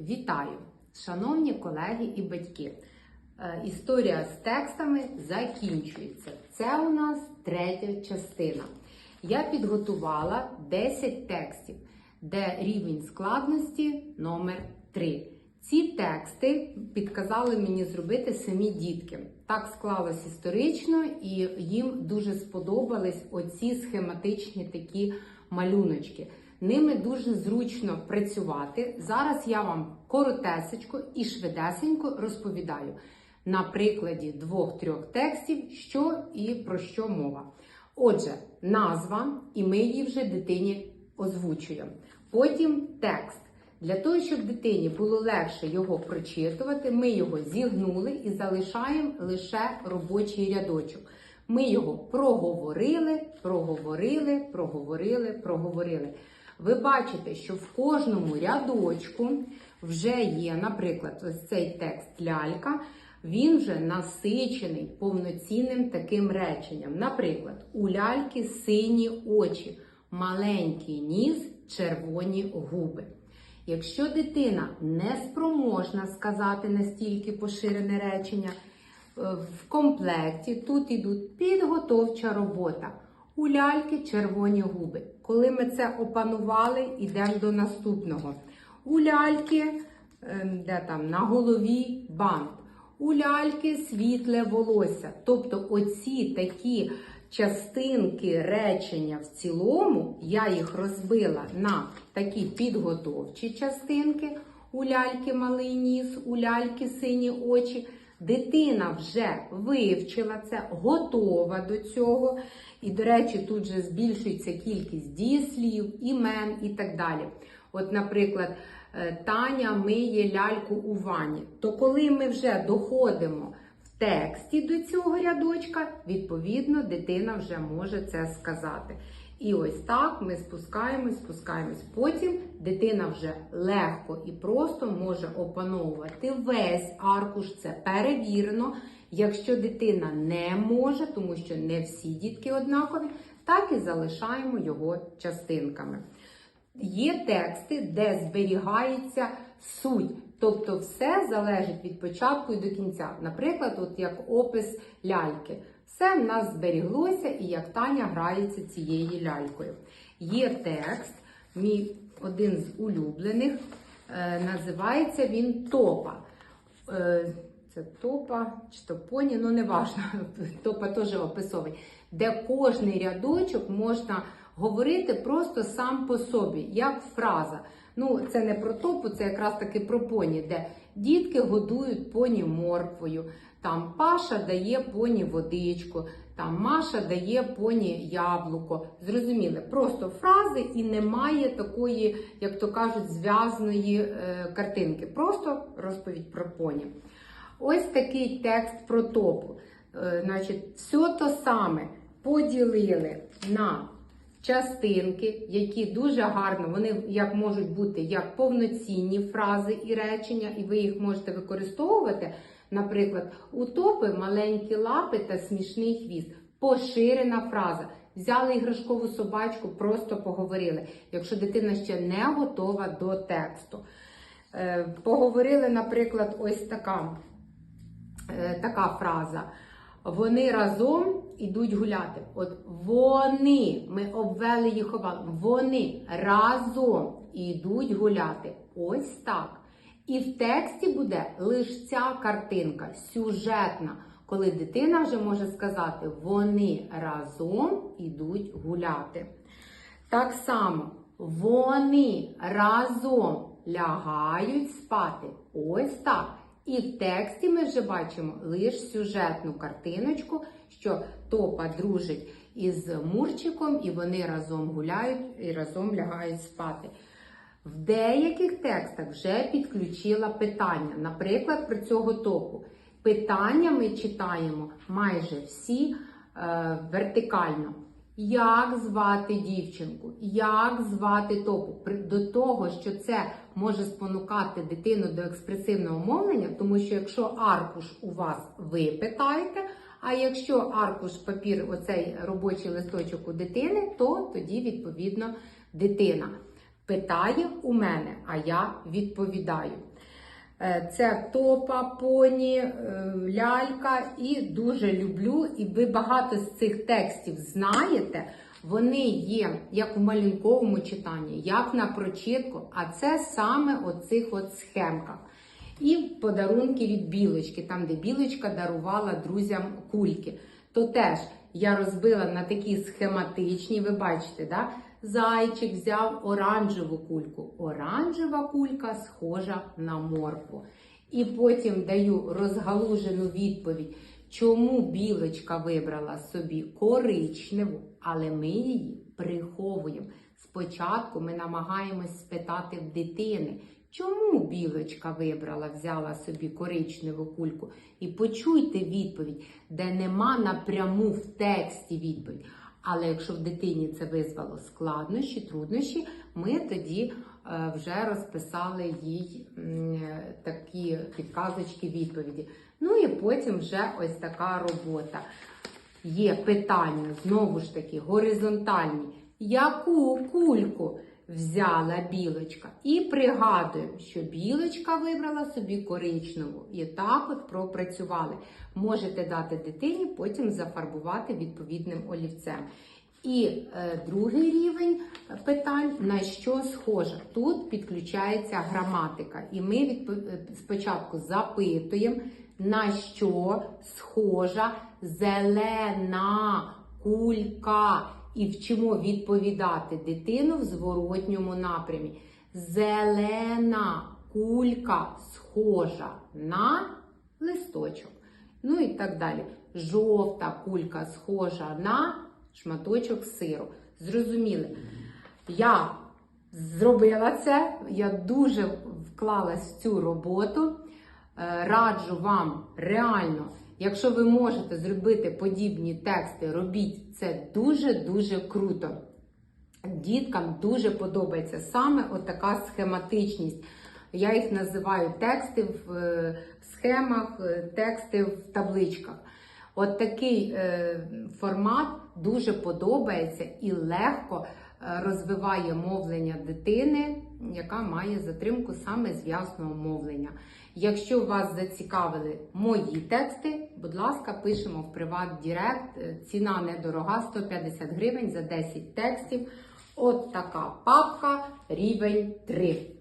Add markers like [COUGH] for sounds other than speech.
Вітаю, шановні колеги і батьки. Е, Історія з текстами закінчується. Це у нас третя частина. Я підготувала 10 текстів, де рівень складності номер 3. Ці тексти підказали мені зробити самі дітки. Так склалось історично, і їм дуже сподобались оці схематичні такі малюночки. Ними дуже зручно працювати. Зараз я вам коротесечко і швидесенько розповідаю на прикладі двох-трьох текстів, що і про що мова. Отже, назва, і ми її вже дитині озвучуємо. Потім текст. Для того, щоб дитині було легше його прочитувати, ми його зігнули і залишаємо лише робочий рядочок. Ми його проговорили, проговорили, проговорили, проговорили. Ви бачите, що в кожному рядочку вже є, наприклад, ось цей текст лялька, він вже насичений повноцінним таким реченням. Наприклад, у ляльки сині очі, маленький ніс, червоні губи. Якщо дитина не спроможна сказати настільки поширене речення, е, в комплекті тут ідуть підготовча робота. У ляльки червоні губи. Коли ми це опанували, йдемо до наступного. У ляльки, ем, де там на голові бант. У ляльки світле волосся. Тобто оці такі частинки речення в цілому, я їх розбила на такі підготовчі частинки. У ляльки малий ніс, у ляльки сині очі. Дитина вже вивчила це, готова до цього. І, до речі, тут же збільшується кількість дієслів, імен і так далі. От, наприклад, е, Таня миє ляльку у ванні. То коли ми вже доходимо в тексті до цього рядочка, відповідно, дитина вже може це сказати. І ось так ми спускаємось, спускаємось. Потім дитина вже легко і просто може опановувати весь аркуш. Це перевірено. Якщо дитина не може, тому що не всі дітки однакові, так і залишаємо його частинками. Є тексти, де зберігається суть, тобто все залежить від початку і до кінця. Наприклад, от як опис ляльки. Все в нас зберіглося, і як Таня грається цією лялькою. Є текст, мій один з улюблених, е, називається він Топа. Е, це топа чи топоні, ну не важно, [LAUGHS] топа теж описовий, де кожний рядочок можна говорити просто сам по собі, як фраза. Ну, це не про топу, це якраз таки про поні, де дітки годують поні морквою, там Паша дає поні водичку, там Маша дає поні яблуко. Зрозуміли, просто фрази і немає такої, як то кажуть, зв'язної е, картинки. Просто розповідь про поні. Ось такий текст про топу. Е, значить, все то саме поділили на частинки, які дуже гарно, вони як можуть бути як повноцінні фрази і речення, і ви їх можете використовувати. Наприклад, у топи маленькі лапи та смішний хвіст. Поширена фраза. Взяли іграшкову собачку, просто поговорили. Якщо дитина ще не готова до тексту. Е, Поговорили, наприклад, ось така, е, така фраза. Вони разом ідуть гуляти. От вони, ми обвели їх обвали, вони разом ідуть гуляти. Ось так. І в тексті буде лише ця картинка, сюжетна, коли дитина вже може сказати, вони разом ідуть гуляти. Так само, вони разом лягають спати. Ось так. І в тексті ми вже бачимо лише сюжетну картиночку, що топа дружить із Мурчиком, і вони разом гуляють і разом лягають спати. В деяких текстах вже підключила питання, наприклад, про цього топу. Питання ми читаємо майже всі е, вертикально. Як звати дівчинку? Як звати топу? До того, що це може спонукати дитину до експресивного мовлення, тому що якщо аркуш у вас ви питаєте, а якщо аркуш папір, оцей робочий листочок у дитини, то тоді відповідно дитина. Питає у мене, а я відповідаю. Е, Це топа, поні, е, лялька і дуже люблю. І ви багато з цих текстів знаєте. Вони є як у малюнковому читанні, як на прочитку, а це саме оцих от схемках. І подарунки від білочки, там, де білочка дарувала друзям кульки. То теж я розбила на такі схематичні, ви бачите, да? Зайчик взяв оранжеву кульку. Оранжева кулька схожа на моркву. І потім даю розгалужену відповідь, чому білочка вибрала собі коричневу, але ми її приховуємо. Спочатку ми намагаємось спитати в дитини, чому білочка вибрала, взяла собі коричневу кульку. І почуйте відповідь, де нема напряму в тексті відповідь. Але якщо в дитині це визвало складнощі, труднощі, ми тоді е, вже розписали їй е, такі підказочки відповіді. Ну і потім вже ось така робота. Є питання, знову ж таки, горизонтальні. Яку кульку взяла білочка? І пригадуємо, що білочка вибрала собі коричневу. І так от пропрацювали. Можете дати дитині, потім зафарбувати відповідним олівцем. І е, другий рівень питань, на що схожа. Тут підключається граматика. І ми відпо- е, спочатку запитуємо, на що схожа зелена кулька. І вчимо відповідати дитину в зворотньому напрямі. Зелена кулька схожа на листочок. Ну і так далі. Жовта кулька схожа на шматочок сиру. Зрозуміли? Я зробила це, я дуже вклалась в цю роботу. Е, Раджу вам реально, якщо ви можете зробити подібні тексти, робіть це дуже-дуже круто. Діткам дуже подобається саме отака схематичність. Я їх називаю тексти в е, схемах, е, тексти в табличках. От такий е, формат дуже подобається і легко розвиває мовлення дитини, яка має затримку саме зв'язного мовлення. Якщо вас зацікавили мої тексти, будь ласка, пишемо в приват Дірект. Е, Ціна недорога 150 гривень за 10 текстів. От така папка, рівень 3.